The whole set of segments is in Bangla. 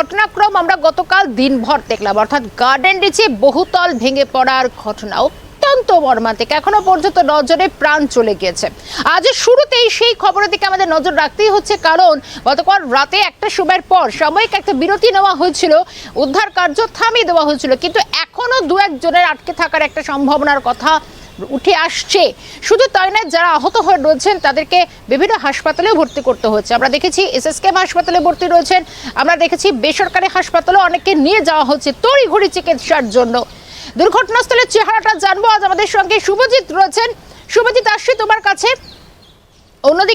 ঘটনাক্রম আমরা গতকাল দিনভর দেখলাম। অর্থাৎ গার্ডেন রিচে বহুতল ভেঙে পড়ার ঘটনা অত্যন্ত মর্মান্তিক। এখনও পর্যন্ত নজরে প্রাণ চলে গিয়েছে। আজ শুরুতেই সেই খবরের দিকে আমাদের নজর রাখতেই হচ্ছে, কারণ গতকাল রাতে একটা সময়ের পর সাময়িক একটা বিরতি নেওয়া হয়েছিল, উদ্ধার কার্য থামিয়ে দেওয়া হয়েছিল। কিন্তু এখনও দু একজনের আটকে থাকার একটা সম্ভাবনার কথা উঠে আসছে। শুধু তাই নয়, যারা আহত হয়ে রয়েছেন, তাদেরকে বিভিন্ন হাসপাতালে ভর্তি করতে হচ্ছে। আমরা দেখেছি এসএসকেএম হাসপাতালে ভর্তি রয়েছেন, আমরা দেখেছি বেসরকারি হাসপাতালে অনেককে নিয়ে যাওয়া হচ্ছে তড়িঘড়ি চিকিৎসার জন্য। দুর্ঘটনাস্থলের চেহারাটা জানব। আজ আমাদের সঙ্গে শুভজিৎ রয়েছেন। শুভজিৎ, আসছি তোমার কাছে।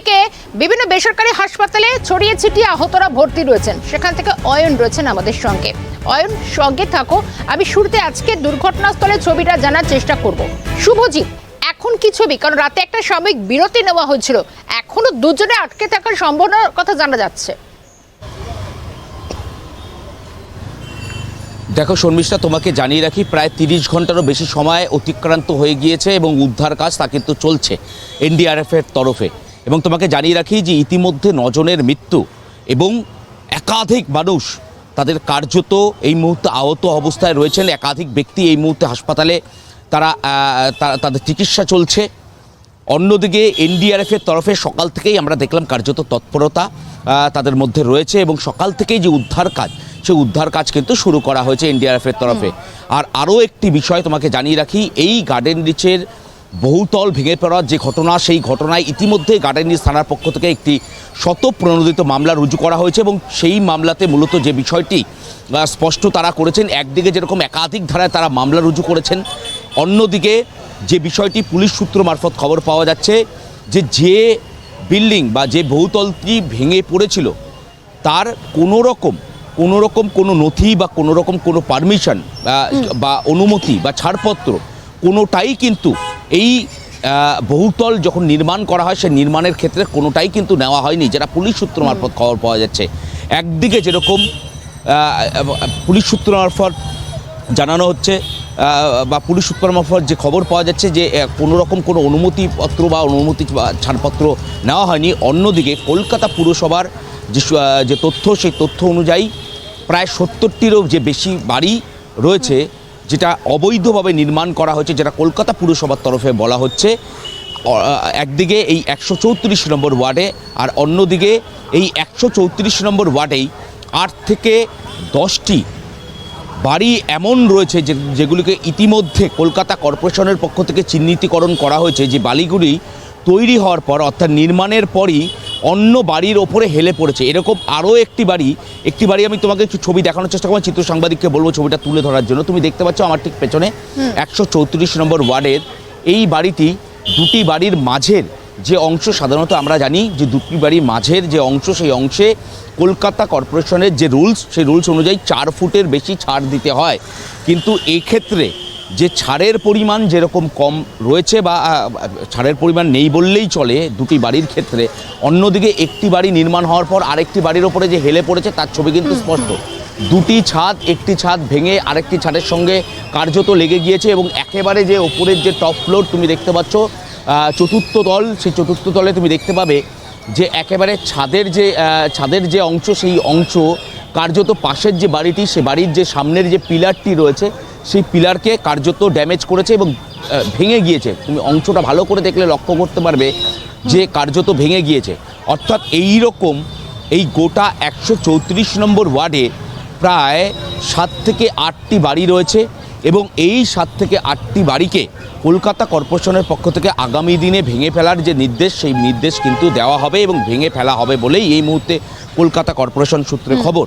অন্যদিকে বিভিন্ন বেসরকারি হাসপাতালে ছড়িয়ে ছিটিয়ে আহতরা ভর্তি রয়েছেন। সেখান থেকে অয়ন রয়েছেন আমাদের সঙ্গে। অয়ন, সঙ্গে থাকো। আমি শুরুতে আজকে দুর্ঘটনাস্থলের ছবিটা জানার চেষ্টা করব। শুভজিৎ, এখন কি ছবি? কারণ রাতে একটা সাময়িক বিরতি নেওয়া হয়েছিল। এখনও দুজনে আটকে থাকার সম্ভাবনার কথা জানা যাচ্ছে। দেখো, শর্মিষ্ঠা, তোমাকে জানিয়ে রাখি, প্রায় তিরিশ ঘন্টারও বেশি সময় অতিক্রান্ত হয়ে গিয়েছে এবং উদ্ধার কাজ তা কিন্তু চলছে এনডিআরএফের তরফে। এবং তোমাকে জানিয়ে রাখি যে ইতিমধ্যে নজনের মৃত্যু এবং একাধিক মানুষ তাদের কার্যত এই মুহূর্তে আহত অবস্থায় রয়েছেন। একাধিক ব্যক্তি এই মুহূর্তে হাসপাতালে তারা তাদের চিকিৎসা চলছে। অন্যদিকে এনডিআরএফের তরফে সকাল থেকেই আমরা দেখলাম কার্যত তৎপরতা তাদের মধ্যে রয়েছে এবং সকাল থেকেই যে উদ্ধার কাজ সেই উদ্ধার কাজ কিন্তু শুরু করা হয়েছে এনডিআরএফের তরফে। আর আরও একটি বিষয় তোমাকে জানিয়ে রাখি এই গার্ডেন রিচের বহুতল ভেঙে পড়ার যে ঘটনা, সেই ঘটনায় ইতিমধ্যে গার্ডেন রিচ থানার পক্ষ থেকে একটি শতপ্রণোদিত মামলা রুজু করা হয়েছে এবং সেই মামলাতে মূলত যে বিষয়টি স্পষ্ট তারা করেছেন, একদিকে যেরকম একাধিক ধারায় তারা মামলা রুজু করেছেন, অন্যদিকে যে বিষয়টি পুলিশ সূত্র মারফত খবর পাওয়া যাচ্ছে যে যে বিল্ডিং বা যে বহুতলটি ভেঙে পড়েছিল, তার কোনো রকম কোনো রকম কোনো নথি বা কোনো রকম কোনো পারমিশন বা অনুমতি বা ছাড়পত্র কোনোটাই কিন্তু এই বহুতল যখন নির্মাণ করা হয় সে নির্মাণের ক্ষেত্রে কোনোটাই কিন্তু নেওয়া হয়নি। যেটা পুলিশ সূত্র মারফত খবর পাওয়া যাচ্ছে। একদিকে যেরকম পুলিশ সূত্র মারফত জানানো হচ্ছে বা পুলিশ সূত্র মারফত যে খবর পাওয়া যাচ্ছে যে কোনো রকম কোনো অনুমতিপত্র বা অনুমতি বা ছাড়পত্র নেওয়া হয়নি। অন্যদিকে কলকাতা পুরসভার যে যে তথ্য সেই তথ্য অনুযায়ী প্রায় সত্তরটিরও যে বেশি বাড়ি রয়েছে যেটা অবৈধভাবে নির্মাণ করা হয়েছে, যেটা কলকাতা পুরসভার তরফে বলা হচ্ছে একদিকে এই একশো চৌত্রিশ নম্বর ওয়ার্ডে আর অন্যদিকে এই একশো চৌত্রিশ নম্বর ওয়ার্ডেই আট থেকে দশটি বাড়ি এমন রয়েছে যে, যেগুলিকে ইতিমধ্যে কলকাতা কর্পোরেশনের পক্ষ থেকে চিহ্নিতকরণ করা হয়েছে যে বালিগুলি তৈরি হওয়ার পর, অর্থাৎ নির্মাণের পরই অন্য বাড়ির ওপরে হেলে পড়েছে। এরকম আরও একটি বাড়ি একটি বাড়ি আমি তোমাকে একটু ছবি দেখানোর চেষ্টা করব চিত্র সাংবাদিককে বলব ছবিটা তুলে ধরার জন্য। তুমি দেখতে পাচ্ছ আমার ঠিক পেছনে একশো চৌত্রিশ নম্বর ওয়ার্ডের এই বাড়িটি দুটি বাড়ির মাঝের যে অংশ সাধারণত আমরা জানি যে দুটি বাড়ির মাঝের যে অংশ সেই অংশে কলকাতা কর্পোরেশনের যে রুলস সেই রুলস অনুযায়ী চার ফুটের বেশি ছাড় দিতে হয়। কিন্তু এই ক্ষেত্রে যে ছাড়ের পরিমাণ যেরকম কম রয়েছে বা ছাড়ের পরিমাণ নেই বললেই চলে দুটি বাড়ির ক্ষেত্রে অন্যদিকে একটি বাড়ি নির্মাণ হওয়ার পর আরেকটি বাড়ির ওপরে যে হেলে পড়েছে তার ছবি কিন্তু স্পষ্ট। দুটি ছাদ একটি ছাদ ভেঙে আরেকটি ছাদের সঙ্গে কার্যত লেগে গিয়েছে এবং একেবারে যে ওপরের যে টপ ফ্লোর তুমি দেখতে পাচ্ছ চতুর্থ তল সেই চতুর্থ তলে তুমি দেখতে পাবে যে একেবারে ছাদের যে ছাদের যে অংশ সেই অংশ কার্যত পাশের যে বাড়িটি সে বাড়ির যে সামনের যে পিলারটি রয়েছে সেই পিলারকে কার্যত ড্যামেজ করেছে এবং ভেঙে গিয়েছে। তুমি অংশটা ভালো করে দেখলে লক্ষ্য করতে পারবে যে কার্যত ভেঙে গিয়েছে। অর্থাৎ এই রকম এই গোটা একশো চৌত্রিশ নম্বর ওয়ার্ডে প্রায় সাত থেকে আটটি বাড়ি রয়েছে এবং এই সাত থেকে আটটি বাড়িকে কলকাতা কর্পোরেশনের পক্ষ থেকে আগামী দিনে ভেঙে ফেলার যে নির্দেশ সেই নির্দেশ কিন্তু দেওয়া হবে এবং ভেঙে ফেলা হবে বলেই এই মুহূর্তে কলকাতা কর্পোরেশন সূত্রে খবর।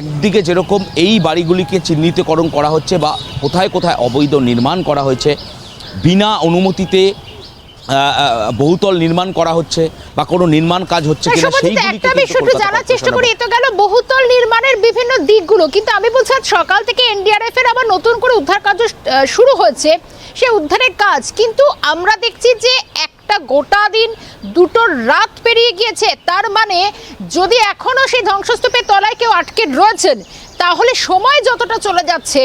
একদিকে যেরকম এই বাড়িগুলিকে চিহ্নিতকরণ করা হচ্ছে বা কোথায় কোথায় অবৈধ নির্মাণ করা হয়েছে বিনা অনুমতিতে বহুতল নির্মাণ করা হচ্ছে বা কোনো নির্মাণ কাজ হচ্ছে কিনা সেইগুলিকে একটা বিষয় একটু জানার চেষ্টা করি। কর্পোরেশনের এ তো গেল বহুতল নির্মাণের বিভিন্ন দিকগুলো। কিন্তু আমি বলছি সকাল থেকে এনডিআরএফ এর আবার নতুন করে উদ্ধার কাজ শুরু হয়েছে। সে উদ্ধারের কাজ। কিন্তু আমরা দেখছি যে একটা গোটা দিন দুটো রাত পেরিয়ে গিয়েছে। তার মানে যদি এখনও সেই ধ্বংসস্তূপের তলায় কেউ আটকে রয়েছেন, তাহলে সময় যতটা চলে যাচ্ছে,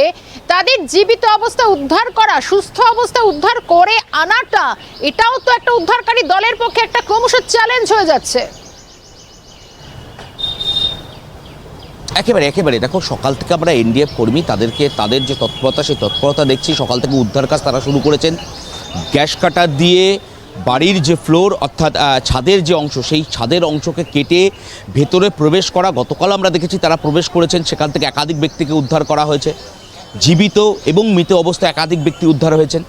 তাদের জীবিত অবস্থা উদ্ধার করা, সুস্থ অবস্থা উদ্ধার করে আনাটা, এটাও তো একটা উদ্ধারকারী দলের পক্ষে একটা ক্রমশ চ্যালেঞ্জ হয়ে যাচ্ছে। একেবারে একেবারে। দেখো, সকাল থেকে আমরা এনডিএফ কর্মী, তাদেরকে, তাদের যে তৎপরতা, সেই তৎপরতা দেখছি। সকাল থেকে উদ্ধার কাজ তারা শুরু করেছেন। গ্যাস কাটার দিয়ে বাড়ির যে ফ্লোর অর্থাৎ ছাদের যে অংশ সেই ছাদের অংশকে কেটে ভেতরে প্রবেশ করা গতকাল আমরা দেখেছি তারা প্রবেশ করেছেন সেখান থেকে একাধিক ব্যক্তিকে উদ্ধার করা হয়েছে। জীবিত এবং মৃত অবস্থায় একাধিক ব্যক্তি উদ্ধার হয়েছেন।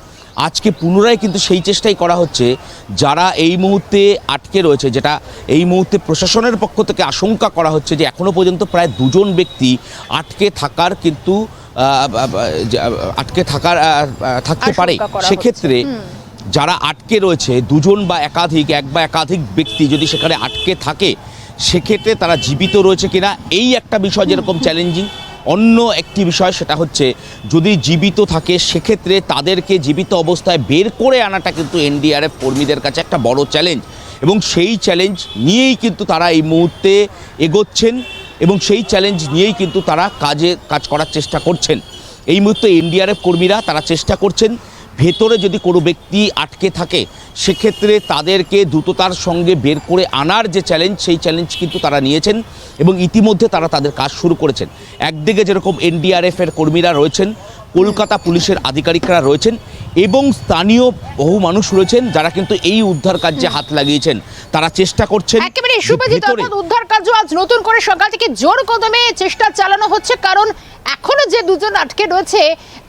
আজকে পুনরায় কিন্তু সেই চেষ্টাই করা হচ্ছে যারা এই মুহূর্তে আটকে রয়েছে যেটা এই মুহূর্তে প্রশাসনের পক্ষ থেকে আশঙ্কা করা হচ্ছে যে এখনও পর্যন্ত প্রায় দুজন ব্যক্তি আটকে থাকার কিন্তু আটকে থাকার থাকতে পারে। সেক্ষেত্রে যারা আটকে রয়েছে, দুজন বা একাধিক, এক বা একাধিক ব্যক্তি যদি সেখানে আটকে থাকে, সেক্ষেত্রে তারা জীবিত রয়েছে কিনা, এই একটা বিষয় যেরকম চ্যালেঞ্জিং অন্য একটি বিষয় সেটা হচ্ছে, যদি জীবিত থাকে, সেক্ষেত্রে তাদেরকে জীবিত অবস্থায় বের করে আনাটা কিন্তু এনডিআরএফ কর্মীদের কাছে একটা বড় চ্যালেঞ্জ এবং সেই চ্যালেঞ্জ নিয়েই কিন্তু তারা এই মুহূর্তে এগোচ্ছেন এবং সেই চ্যালেঞ্জ নিয়েই কিন্তু তারা কাজে, কাজ করার চেষ্টা করছেন। এই মুহূর্তে এনডিআরএফ কর্মীরা তারা চেষ্টা করছেন ভেতরে যদি কোনো ব্যক্তি আটকে থাকে, সেক্ষেত্রে তাদেরকে দ্রুততার সঙ্গে বের করে আনার যে চ্যালেঞ্জ সেই চ্যালেঞ্জ কিন্তু তারা নিয়েছেন এবং ইতিমধ্যে তারা তাদের কাজ শুরু করেছেন। একদিকে যেরকম এনডিআরএফের কর্মীরা রয়েছেন, কলকাতা পুলিশের আধিকারিকরা রয়েছেন এবং স্থানীয় বহু মানুষ রয়েছেন যারা কিন্তু এই উদ্ধার কার্যে হাত লাগিয়েছেন। তারা চেষ্টা করছেন একেবারে অর্থাৎ উদ্ধার কার্য আজ নতুন করে সকাল থেকে জোর কদমে চেষ্টা চালানো হচ্ছে কারণ এখনও যে দুজন আটকে রয়েছে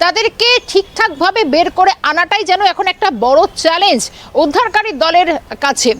তাদেরকে ঠিকঠাকভাবে বের করে আনাটাই যেন এখন একটা বড় চ্যালেঞ্জ উদ্ধারকারী দলের কাছে।